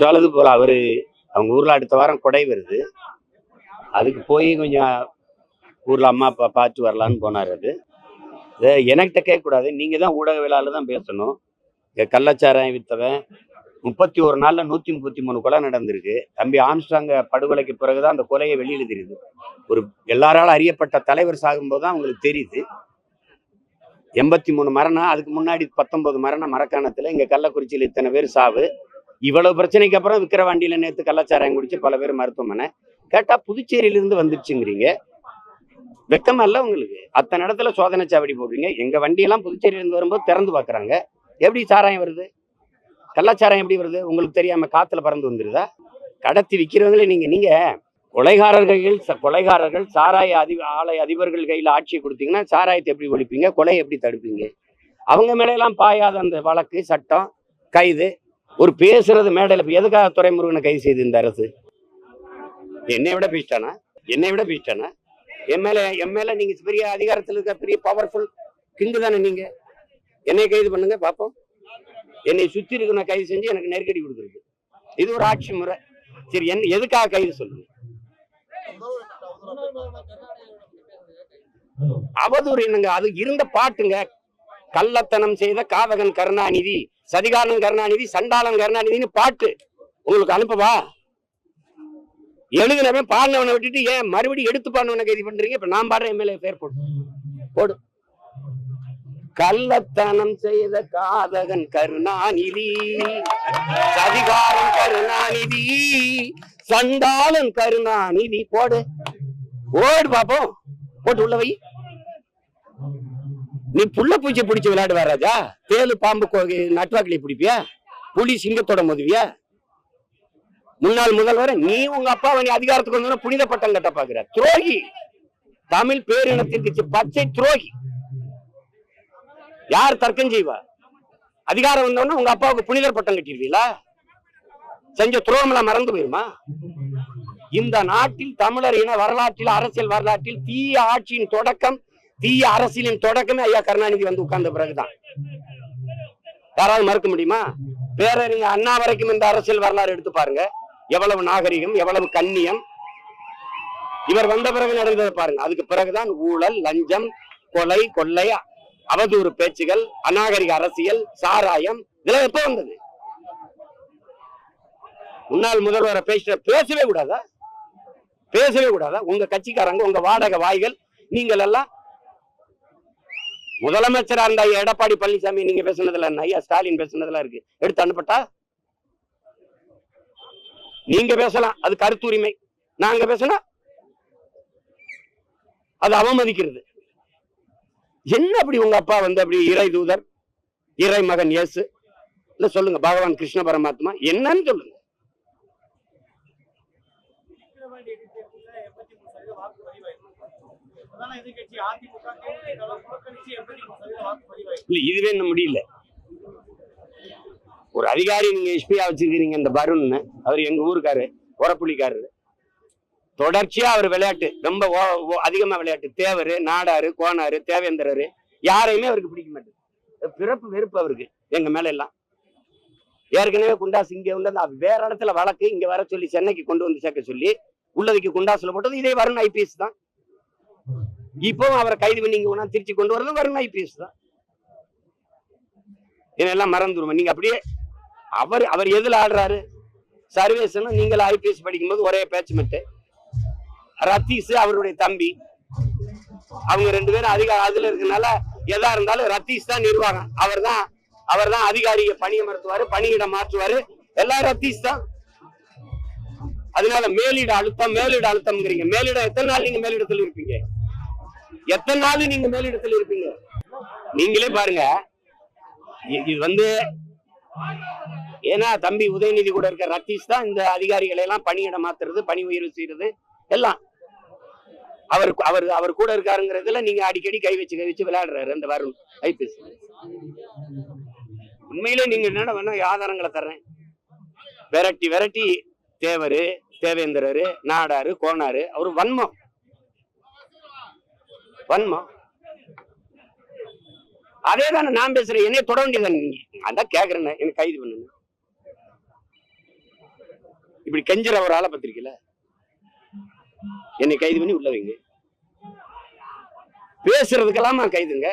சொல்லுது போல அவர் அவங்க ஊரில் அடுத்த வாரம் கொடை வருது. அதுக்கு போய் கொஞ்சம் ஊரில் அம்மா அப்பா பார்த்து வரலான்னு போனார் அது. இதை எனக்கிட்ட கேட்கக்கூடாது. நீங்கள் தான் ஊடகவியலாளர் தான் பேசணும். இங்க கள்ளச்சாரம் வித்தவன். முப்பத்தி ஒரு நாளில் நூற்றி முப்பத்தி மூணு கொலை நடந்திருக்கு. தம்பி ஆம்ஸ்டாங்க படுகொலைக்கு பிறகுதான் அந்த கொலையை வெளியில் தெரியுது ஒரு எல்லாராலும் அறியப்பட்ட தலைவர் சாகும்போது தான் அவங்களுக்கு தெரியுது. எண்பத்தி மூணு மரணம் அதுக்கு முன்னாடி பத்தொன்பது மரணம் மரக்காணத்தில். இங்கே கள்ளக்குறிச்சியில் இத்தனை பேர் சாவு. இவ்வளவு பிரச்சனைக்கு அப்புறம் விக்கிரவாண்டியில நேற்று கள்ளச்சாராயம் குடிச்சு பல பேர் மருத்துவமனை. கேட்டா புதுச்சேரியிலிருந்து வந்துருச்சுங்கிறீங்க. வெக்கமா இல்ல உங்களுக்கு? அத்தனை இடத்துல சோதனை சாவடி போடுறீங்க. எங்க வண்டியெல்லாம் புதுச்சேரியிலிருந்து வரும்போது திறந்து பாக்குறாங்க. எப்படி சாராயம் வருது? கள்ளச்சாராயம் எப்படி வருது? உங்களுக்கு தெரியாம காத்துல பறந்து வந்துருதா? கடத்தி விற்கிறவங்களே நீங்க நீங்க. கொலைகாரர்கள் ச- கொலைகாரர்கள் சாராய அதி ஆலை அதிபர்கள் கையில் ஆட்சியை கொடுத்தீங்கன்னா சாராயத்தை எப்படி ஒழிப்பீங்க? கொலை எப்படி தடுப்பீங்க? அவங்க மேலையெல்லாம் பாயாத அந்த வழக்கு சட்டம் கைது. ஒரு பேசுறது மேடையில் எதுக்காக துறைமுருகனை கைது செய்து இந்த அரசு? என்னை விட பேசிட்டானா என்னை விட பேசிட்டானா என் எம்எல்ஏ நீங்க பெரிய அதிகாரத்தில் இருக்க பெரிய பவர்ஃபுல் கிங்கு தானே நீங்க? என்னை கைது பண்ணுங்க பார்ப்போம். என்னை சுத்தி இருக்கிற கைது செஞ்சு எனக்கு நெருக்கடி கொடுக்குறது இது ஒரு ஆட்சி முறை. சரி என்ன எதுக்காக கைது சொல்லுங்க அவதூறு என்னங்க? அது இருந்த பாட்டுங்க. கள்ளத்தனம் செய்த காதகன் கருணாநிதி. சதிகாரன் கருணாநிதி சண்டாளன் கருணாநிதின்னு பாட்டு உங்களுக்கு அனுப்பவா? எழுதினவன் பாடினவனை விட்டுட்டு ஏன் மறுபடியும் எடுத்து பாடினவனை கைது பண்றீங்க? இப்ப நான் பாடுற எம்எல்ஏ பேர் போடு. போடு. கள்ளத்தனம் செய்த காதகன் கருணாநிதி சதிகாரன் கருணாநிதி சண்டாளன் கருணாநிதி போடு. ஓடு பாப்போம். போட்டு உள்ள வை. நீ புள்ள பூச்சி பிடிச்சி விளையாடுவா ராஜா? தேலு பாம்பு கோ- நட்டுவாக்கிளி பிடிப்பியா? புலி சிங்கத்தோட முதவிய? முன்னாள் முதல்வர் நீ உங்க அப்பாவை நீ அதிகாரத்துக்கு வந்தோன்னா புனித பட்டம் கட்ட பாக்குற. துரோகி. தமிழ் பேரினத்திற்கு பச்சை துரோகி. யார் தர்க்கம் செய்வா? அதிகாரம் வந்தோன்னா உங்க அப்பாவுக்கு புனிதர் பட்டம் கட்டிடுவீங்களா செஞ்ச துரோகம்லாம் மறந்து போயிருமா? இந்த நாட்டில் தமிழர் இன வரலாற்றில் அரசியல் வரலாற்றில் தீய ஆட்சியின் தொடக்கம் தீய அரசியலின் தொடக்கமே ஐயா கருணாநிதி வந்து உட்கார்ந்த பிறகுதான். யாராவது மறுக்க முடியுமா? பேரறிஞர் அண்ணா வரைக்கும் இந்த அரசியல் வரலாறு எடுத்து பாருங்க. எவ்வளவு நாகரிகம் எவ்வளவு கண்ணியம். இவர் வந்த பிறகு நடந்ததை பாருங்க. அதுக்கு பிறகுதான் ஊழல் லஞ்சம் கொலை கொள்ளை அவதூறு பேச்சுகள் அநாகரிக அரசியல் சாராயம் இதெல்லாம் எப்ப வந்தது? முன்னாள் முதல்வரை பேசுற பேசவே கூடாதா? பேசவே கூடாதா? உங்க கட்சிக்காரங்க உங்க வாடகை வாய்கள் நீங்கள் எல்லாம் முதலமைச்சரா இருந்த எடப்பாடி பழனிசாமி நீங்க பேசுனதுல ஐயா ஸ்டாலின் பேசுனதுல இருக்கு. எடுத்து அனுப்பட்டா? நீங்க பேசலாம். அது கருத்துரிமை. நாங்க பேசினா? அது அவமதிக்கிறது. என்ன அப்படி உங்க அப்பா வந்து அப்படி இறை தூதர் இறை மகன் இயேசு? இல்ல சொல்லுங்க பகவான் கிருஷ்ண பரமாத்மா என்னன்னு சொல்லுங்க. இல்ல இதுவே இன்னும் முடியல. ஒரு அதிகாரி நீங்க எஸ்பியா வச்சிருக்கீங்க இந்த பருன்னு. அவர் எங்க ஊருக்காரு உரப்புலிக்காரரு. தொடர்ச்சியா அவர் விளையாட்டு ரொம்ப ஓ- ஓ- அதிகமா விளையாட்டு. தேவரு நாடாரு கோனாரு தேவேந்திரரு யாரையுமே அவருக்கு பிடிக்க மாட்டேங்குது. பிறப்பு வெறுப்பு அவருக்கு எங்க மேல எல்லாம் ஏற்கனவே குண்டாஸ் இங்க வந்து வேற இடத்துல வழக்கு இங்க வர சொல்லி சென்னைக்கு கொண்டு வந்து சேர்க்க சொல்லி உள்ளதுக்கு குண்டாசுல போட்டது இதே வரும் ஐபிஎஸ் தான். இப்பவும் அவரை கைது பண்ணி இங்க கொண்டா திருச்சி கொண்டு வரதும் வரும் ஐபிஎஸ் தான் இதெல்லாம் மறந்துருவோம் நீங்க அப்படியே அவர் அவர் எதுல ஆடுறாரு? சர்வேசனும் நீங்கள் ஐபிஎஸ் படிக்கும்போது ஒரே பேட்ச் ரத்தீஸ் ரத்தீஷ் அவருடைய தம்பி. அவங்க ரெண்டு பேரும் அதிக அதுல இருக்கனால எதா இருந்தாலும் ரத்தீஷ் தான் நிர்வாகம். அவர் தான் அவர் தான் அதிகாரிய பணியை மறுத்துவாரு பணியிடம் மாற்றுவாரு. எல்லாம் ரத்தீஷ் தான். அதனால மேலிட அழுத்தம் மேலிட அழுத்தம்ங்கிறீங்க. மேலிடம் எத்தனை நாள் நீங்க மேலிடத்தில் இருப்பீங்க? எத்தனை நாள் நீங்க மேலிடத்தில் இருப்பீங்க? நீங்களே பாருங்க. இது வந்து ஏன்னா தம்பி உதயநிதி கூட இருக்க ரத்தீஷ் தான் இந்த அதிகாரிகளை எல்லாம் பணியிட மாத்துறது பணி உயர்வு செய்யறது எல்லாம். அவர் அவர் அவர் கூட இருக்காருங்கிறதுல நீங்க அடிக்கடி கை வச்சு கை வச்சு விளையாடுறாரு அந்த வருண் ஐபிஎஸ். உண்மையிலே நீங்க என்னடா வேணா ஆதாரங்களை தர்றேன். விரட்டி விரட்டி தேவரு தேவேந்திரரு நாடாரு கோனாரு அவரு வன்மம். வன்மம் அதே தானே நான் பேசுறேன். என்னைய தொட வேண்டியதானே நீங்க? அதான் கேக்குறேன் எனக்கு கைது பண்ணுங்க. இப்படி கெஞ்சிற ஒரு ஆளை பத்திரிக்கல என்னை கைது பண்ணி உள்ள வைங்க. பேசுறதுக்கெல்லாமா கைதுங்க.